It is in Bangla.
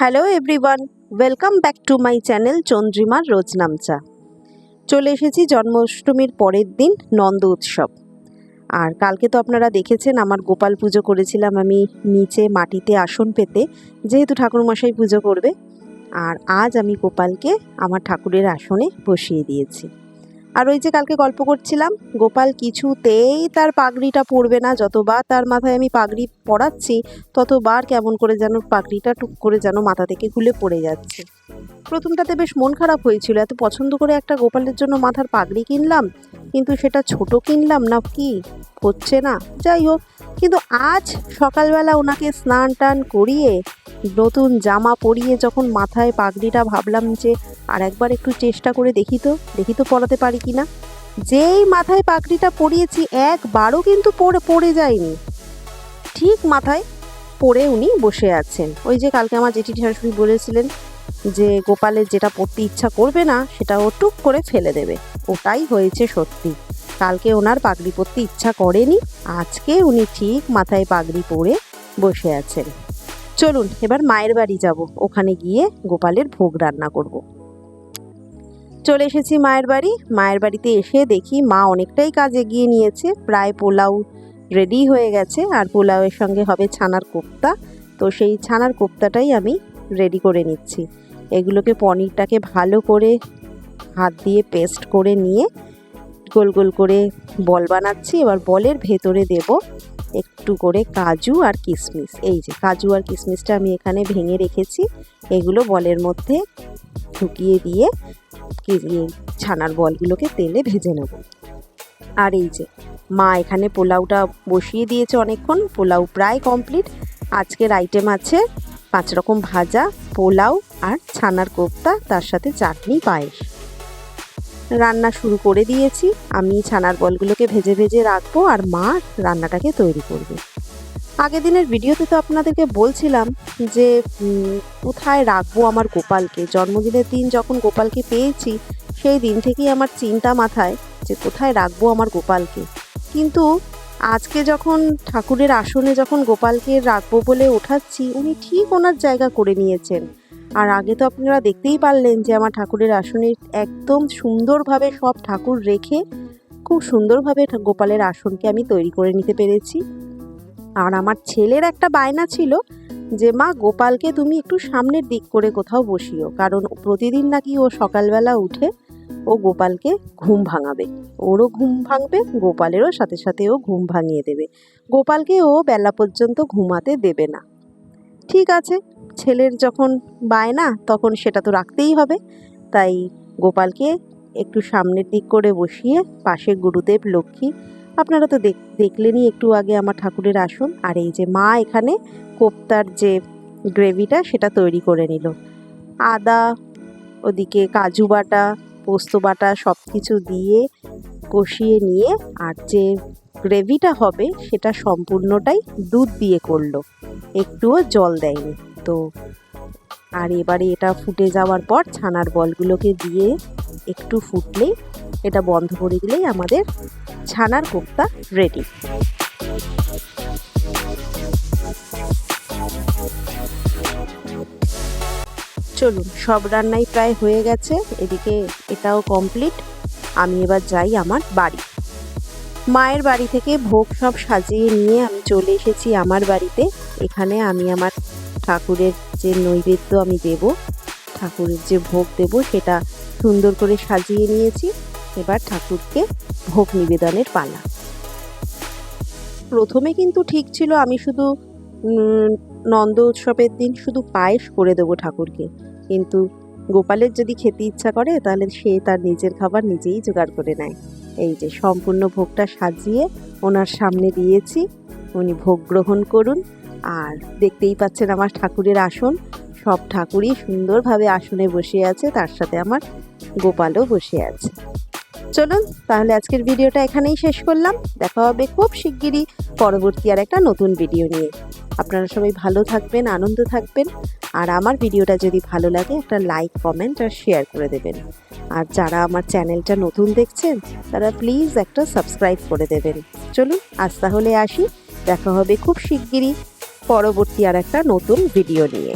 Hello everyone welcome back to my channel চন্দ্রিমার রোজনামচা চলে এসেছি জন্মাষ্টমীর পরের দিন নন্দ উৎসব। আর কালকে তো আপনারা দেখেছেন, আমার গোপাল পুজো করেছিলাম আমি নিচে মাটিতে আসন পেতে, যেহেতু ঠাকুরমশাই পুজো করবে। আর আজ আমি গোপালকে আমার ঠাকুরের আসনে বসিয়ে দিয়েছি। আর ওই যে কালকে গল্প করছিলাম, গোপাল কিছুতেই তার পাগড়িটা পরবে না, যতবার তার মাথায় আমি পাগড়ি পরাচ্ছি, ততবার কেমন করে যেন পাগড়িটা টুক করে যেন মাথা থেকে খুলে পড়ে যাচ্ছে। প্রথমটাতে বেশ মন খারাপ হয়েছিল, এত পছন্দ করে একটা গোপালের জন্য মাথার পাগড়ি কিনলাম, কিন্তু সেটা ছোট কিনলাম না কি? হচ্ছে না, যাই হোক। কিন্তু আজ সকালবেলা ওনাকে স্নান টান করিয়ে, নতুন জামা পরিয়ে যখন মাথায় পাগড়িটা ভাবলাম যে আর একবার একটু চেষ্টা করে দেখি তো দেখি তো পড়াতে পারি কি না যেই মাথায় পাগড়িটা পরিয়েছি, একবারও কিন্তু পড়ে পড়ে যায়নি। ঠিক মাথায় পড়ে উনি বসে আছেন। ওই যে কালকে আমার জেঠি শাশুড়ি বলেছিলেন যে, গোপালের যেটা পড়তে ইচ্ছা করবে না, সেটা ও টুক করে ফেলে দেবে। ওটাই হয়েছে সত্যি। কালকে ওনার পাগড়ি পরতে ইচ্ছা করেনি, আজকে উনি ঠিক মাথায় পাগড়ি পরে বসে আছেন। চলুন, এবার মায়ের বাড়ি যাব। ওখানে গিয়ে গোপালের ভোগ রান্না করব। চলে এসেছি মায়ের বাড়ি। মায়ের বাড়িতে এসে দেখি মা অনেকটাই কাজ এগিয়ে নিয়েছে। প্রায় পোলাও রেডি হয়ে গেছে। আর পোলাওয়ের সঙ্গে হবে ছানার কোপ্তা। তো সেই ছানার কোপ্তাটাই আমি রেডি করে নিচ্ছি। এগুলোকে পনিরটাকে ভালো করে হাত দিয়ে পেস্ট করে নিয়ে গোল গোল করে বল বানাচ্ছি। এবার বলের ভেতরে দেব একটু করে কাজু আর কিশমিশ এই যে কাজু আর কিশমিশটা আমি এখানে ভেঙে রেখেছি। এগুলো বলের মধ্যে ঢুকিয়ে দিয়ে ছানার বলগুলোকে তেলে ভেজে নেব। আর এই যে, মা এখানে পোলাওটা বসিয়ে দিয়েছে অনেকক্ষণ, পোলাও প্রায় কমপ্লিট আজকের আইটেম আছে পাঁচ রকম ভাজা, পোলাও আর ছানার কোপ্তা, তার সাথে চাটনি, পায়েস। রান্না শুরু করে দিয়েছি। আমি ছানার বলগুলোকে ভেজে ভেজে রাখব আর মা রান্নাটাকে তৈরি করবে। আগের দিনের ভিডিওতে তো আপনাদেরকে বলছিলাম যে কোথায় রাখব আমার গোপালকে? জন্মদিনের দিন যখন গোপালকে পেয়েছি, সেই দিন থেকেই আমার চিন্তা মাথায় যে, কোথায় রাখব আমার গোপালকে? কিন্তু আজকে যখন ঠাকুরের আসনে যখন গোপালকে রাখব বলে ওঠাচ্ছি, উনি ঠিক ওনার জায়গা করে নিয়েছেন। আর আগে তো আপনারা দেখতেই পারলেন যে, আমার ঠাকুরের আসনে একদম সুন্দরভাবে সব ঠাকুর রেখে খুব সুন্দরভাবে গোপালের আসনকে আমি তৈরি করে নিতে পেরেছি। আর আমার ছেলের একটা বায়না ছিল যে, মা, গোপালকে তুমি একটু সামনের দিক করে কোথাও বসিও। কারণ প্রতিদিন নাকি ও সকালবেলা উঠে ও গোপালকে ঘুম ভাঙাবে। ওরও ঘুম ভাঙবে, গোপালেরও সাথে সাথে ও ঘুম ভাঙিয়ে দেবে। গোপালকে ও বেলা পর্যন্ত ঘুমাতে দেবে না। ঠিক আছে, ছেলের যখন বায়না, তখন সেটা তো রাখতেই হবে। তাই গোপালকে একটু সামনের দিক করে বসিয়ে পাশে গুরুদেব, লক্ষ্মী আপনারা তো দেখ দেখলেনই একটু আগে আমার ঠাকুরের আসন। আর এই যে মা এখানে কোপ্তার যে গ্রেভিটা, সেটা তৈরি করে নিল। আদা, ওদিকে কাজু বাটা, পোস্ত বাটা সব কিছু দিয়ে কষিয়ে নিয়ে, আর যে গ্রেভিটা হবে, সেটা সম্পূর্ণটাই দুধ দিয়ে করল। একটুও জল দেয়নি। তো আর এবারে এটা ফুটে যাওয়ার পর ছানার বলগুলোকে দিয়ে একটু ফুটলেই এটা বন্ধ করে দিলেই আমাদের ছানার কোপ্তা রেডি চলুন, সব রান্নাই প্রায় হয়ে গেছে। এদিকে এটাও কমপ্লিট আমি এবার যাই আমার বাড়ি। মায়ের বাড়ি থেকে ভোগ সব সাজিয়ে নিয়ে আমি চলে এসেছি আমার বাড়িতে। এখানে আমি আমার ঠাকুরের যে নৈবেদ্য আমি দেব, ঠাকুরের যে ভোগ দেব, সেটা সুন্দর করে সাজিয়ে নিয়েছি। এবার ঠাকুরকে ভোগ নিবেদনের পালা। প্রথমে কিন্তু ঠিক ছিল আমি শুধু নন্দ উৎসবের দিন শুধু পায়েস করে দেবো ঠাকুরকে। কিন্তু গোপালের যদি খেতে ইচ্ছা করে, তাহলে সে তার নিজের খাবার নিজেই জোগাড় করে নেয়। এই যে সম্পূর্ণ ভোগটা সাজিয়ে ওনার সামনে দিয়েছি, উনি ভোগ গ্রহণ করুন। আর দেখতেই পাচ্ছেন আমার ঠাকুরের আসন, সব ঠাকুরই সুন্দরভাবে আসনে বসে আছে, তার সাথে আমার গোপালও বসে আছে। চলুন, তাহলে আজকের ভিডিওটা এখানেই শেষ করলাম। দেখা হবে খুব শিগগিরই পরবর্তী আর একটা নতুন ভিডিও নিয়ে। আপনারা সবাই ভালো থাকবেন, আনন্দ থাকবেন। আর আমার ভিডিওটা যদি ভালো লাগে, একটা লাইক, কমেন্ট আর শেয়ার করে দেবেন। আর যারা আমার চ্যানেলটা নতুন দেখছেন, তারা প্লিজ একটা সাবস্ক্রাইব করে দেবেন। চলুন, আজ তাহলে আসি। দেখা হবে খুব শিগগিরই পরবর্তী আর একটা নতুন ভিডিও নিয়ে।